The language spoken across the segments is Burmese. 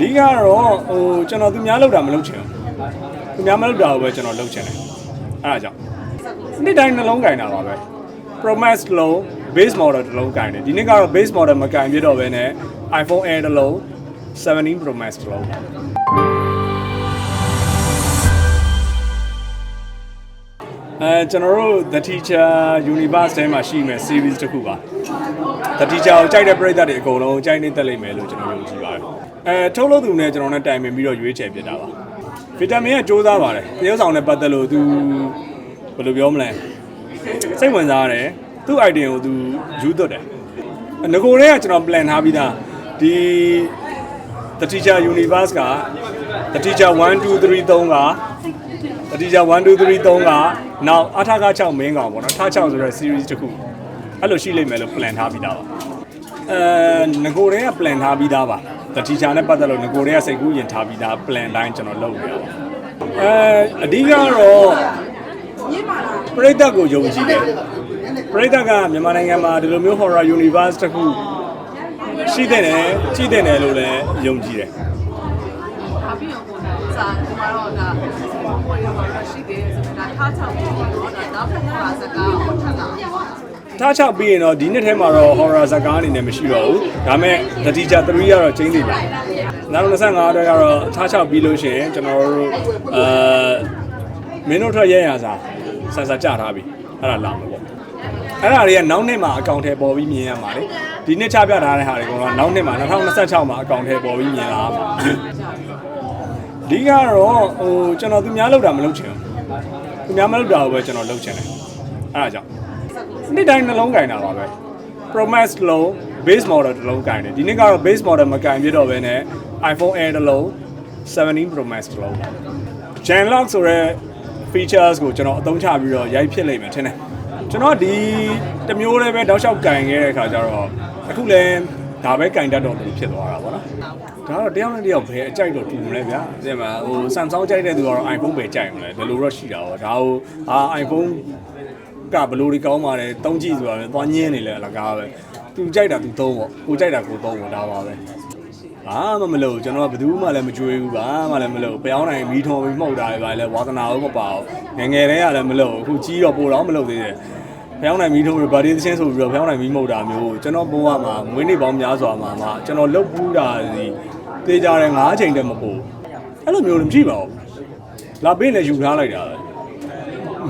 ဒီကတော့ဟိုကျွန်တော်သူများလောက်တာမလုပ်ချင်ဘူးသူများမလုပ်တာကိုပဲကျွန်တော်လုပ်ချင်တယ်အဲ့ဒါကြောင့်နေ့တိုင်းနှလုံးကင်တာပါပဲ promise တစ်လုံး base model တစ်လုံးကင်တယ်ဒီနေ့ကတော့ base model မကင်ပြတော့ဘဲနဲ့ iPhone Air တစ်လုံး17 Pro Max တစ်လုံး အဲကျွန်တော်တို့ The Teacher Universe ထဲမှာရှိမယ် series တစ်ခုပါ The Teacher ကိုကြိုက်တဲ့ပရိသတ်တွေအကုန်လုံးကြိုက်နေတက်လိမ့်မယ်လို့ကျွန်တော်ယုံကြည်ပါတယ်အဲထုတ်လို့သူနဲ့ကျွန်တော်နဲ့တိုင်ပင်ပြီးတော့ရွေးချယ်ပြတာပါဗီတာမင်ကစူးစမ်းပါတယ်တရုပ်ဆောင်နဲ့ပတ်သက်လို့သူဘယ်လိုပြောမလဲစိတ်ဝင်စားရတယ်သူ့ idea ကိုသူယူသွတ်တယ်ငကိုတည်းကကျွန်တော် plan ထားပြီးသားဒီ The Teacher Universe က The Teacher 1 2 3 3က The Teacher 1 2 3 3ကနောက်အထာက6မင်းကောင်ပေါ့နော်ထား6ဆိုတဲ့ series တစ်ခုအဲ့လိုရှိလိမ့်မယ်လို့ plan ထားပြီးသားပါအဲငကိုတည်းက plan ထားပြီးသားပါ The Teacher နဲ့ပတ်သက်လို့ငကိုတည်းကစိတ်ကူးရင်ထားပြီးသား plan တိုင်းကျွန်တော်လုပ်နေတာပါအဲအဓိကတော့ပရိသတ်ကိုယုံကြည်တယ်ပရိသတ်ကမြန်မာနိုင်ငံမှာဒီလိုမျိုး horror universe တစ်ခုရှိတဲ့တယ်ကြည့်တဲ့တယ်လို့လည်းယုံကြည်တယ်ဘာဖြစ်ရောပေါ့နော်စာဒီမှာတော့ဒါဘ ထားချောက်ပြီးတော့ဒါနောက်ထပ်မှာစကားကိုထပ်လာထားချပြီးရင်တော့ဒီနှစ်ထဲမှာတော့ horror ဇာတ်ကားအနေနဲ့မရှိတော့ဘူးဒါပေမဲ့ The Teacher 3ကတော့ကျင်းနေပါနောက်25အတွက်ကတော့ထားချပြီးလို့ရှိရင်ကျွန်တော်တို့အဲမင်းတို့ထွက်ရဲရစာဆန်ဆာကြထားပြီအဲ့ဒါလာမှာပေါ့အဲ့ဒါတွေကနောက်နှစ်မှာအကောင့်ထဲပေါ်ပြီးမြင်ရမှာလေဒီနှစ်ချပြထားတဲ့ဟာတွေကတော့နောက်နှစ်မှာ2026မှာအကောင့်ထဲပေါ်ပြီးမြင်လာမှာဒီကတော့ဟိုကျွန်တော်သူများလောက်တာမလုပ်ချင်ဘူး သူများမလုပ်တာကိုပဲကျွန်တော်လုပ်ချင်တယ်အဲ့ဒါကြောင့်နေ့တိုင်းနှလုံးကင်တာပါပဲ promise တစ်လုံး base model တစ်လုံးကင်တယ်ဒီနေ့ကတော့ base model မကင်ပြတော့ဘဲနဲ့ iPhone Air တစ်လုံး17 Pro Max တစ်လုံးပါ Gen lock ဆိုတဲ့ features ကိုကျွန်တော်အသုံးချပြီးတော့ရိုက်ဖြစ်လိမ့်မယ်ထင်တယ်ကျွန်တော်ဒီတစ်မျိုးလေးပဲတောက်လျှောက်ကင်ခဲ့တဲ့အခါကျတော့အခုလည်း ဒါပဲကင်တတ်တော့လို့ဖြစ်သွားတာပေါ့နော်ဒါတော့တယောက်နဲ့တယောက်ဘယ်အကြိုက်တော့တူမလဲဗျာဒီမှာဟို Samsung ကြိုက်တဲ့သူကတော့ iPhone ပဲကြိုက်မလဲဘယ်လိုတော့ရှိတာပေါ့ဒါဟိုအာ iPhone ကဘလို့ဒီကောင်းပါတယ်တုံးကြည့်ဆိုတာပဲသွားညင်းနေလဲအလကားပဲသူကြိုက်တာသူသုံးပေါ့ကိုကြိုက်တာကိုသုံးပေါ့ဒါပါပဲဘာမှမလုပ်ကျွန်တော်ကဘယ်သူမှလည်းမကြွေးဘူးဘာမှလည်းမလုပ်ပြောင်းနိုင်မီးထုံပြီးမှုတ်တာပဲလဲဝါသနာဟုတ်မပါဘူးငယ်ငယ်တည်းကလည်းမလုပ်အခုကြီးတော့ပိုတော့မလုပ်သေးတယ် ဖျောင်းနိုင်မီးထုံပြီးဗာဒီသချင်းဆိုပြီးတော့ဖျောင်းနိုင်မီးမှုတ်တာမျိုးကျွန်တော်ဘဝမှာမွေးနေ့ပေါင်းများစွာမှာမှကျွန်တော်လုပ်ဘူးတာစီတေးကြတယ်၅ချိန်တည်းမပို့အဲ့လိုမျိုးလည်းမရှိပါဘူးလာပေးလည်းယူထားလိုက်တာပဲ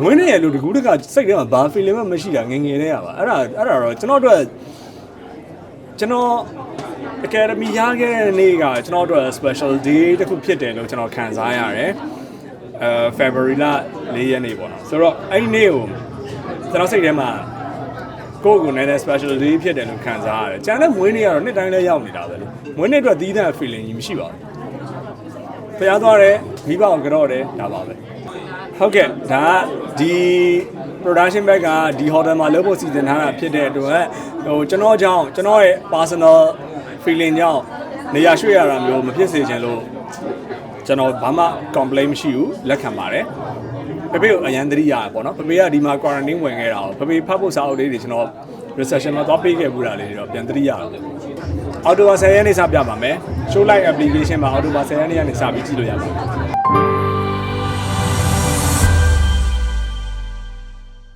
မွေးနေ့ရလို့တကူးတကစိတ်ထဲမှာဘာ feeling မှမရှိတာငယ်ငယ်တည်းရပါအဲ့ဒါအဲ့ဒါတော့ကျွန်တော်တို့ကျွန်တော် academy ရခဲ့တဲ့နေ့ကကျွန်တော်တို့ special day တစ်ခုဖြစ်တယ်လို့ကျွန်တော်ခံစားရတယ်အဲ February လ၄ရက်နေ့ပေါ့နော်ဆိုတော့အဲ့ဒီနေ့ကို ကျွန်တော်စိတ်ထဲမှာကိုယ့်ကိုယ်နဲ့ special day ဖြစ်တယ်လို့ခံစားရတယ်ကျန်တဲ့မွေးနေ့ကတော့နှစ်တိုင်းလည်းရောက်နေတာပဲလေမွေးနေ့အတွက်သီးသန့် feeling ကြီးမရှိပါဘူးဖျားသွားတယ်မိဘကိုကြော့တယ်ဒါပါပဲဟုတ်ကဲ့ဒါကဒီ production bag ကဒီ hotel မှာလုပ်ဖို့စီစဉ်ထားတာဖြစ်တဲ့အတွက်ဟိုကျွန်တော်ကြောင့်ကျွန်တော်ရဲ့ personal feeling ကြောင့်နေရာရွှေ့ရတာမျိုးမဖြစ်စေချင်လို့ကျွန်တော်ဘာမှ complain မရှိဘူးလက်ခံပါတယ် ပပေကိုအရန်သတိရတာပေါ့နော်ပပေကဒီမှာ quarantine ဝင်ခဲ့တာကိုပပေဖတ်ဖို့စာအုပ်လေးတွေကျွန်တော် reception မှာသွားပေးခဲ့ဘူးတာလေးတွေတော့ပြန်သတိရတာအော်တိုဘာ10ရက်နေ့စပြပါမယ် show light application မှာအော်တိုဘာ10ရက်နေ့ကနေစပြီးကြည့်လို့ရပါတယ်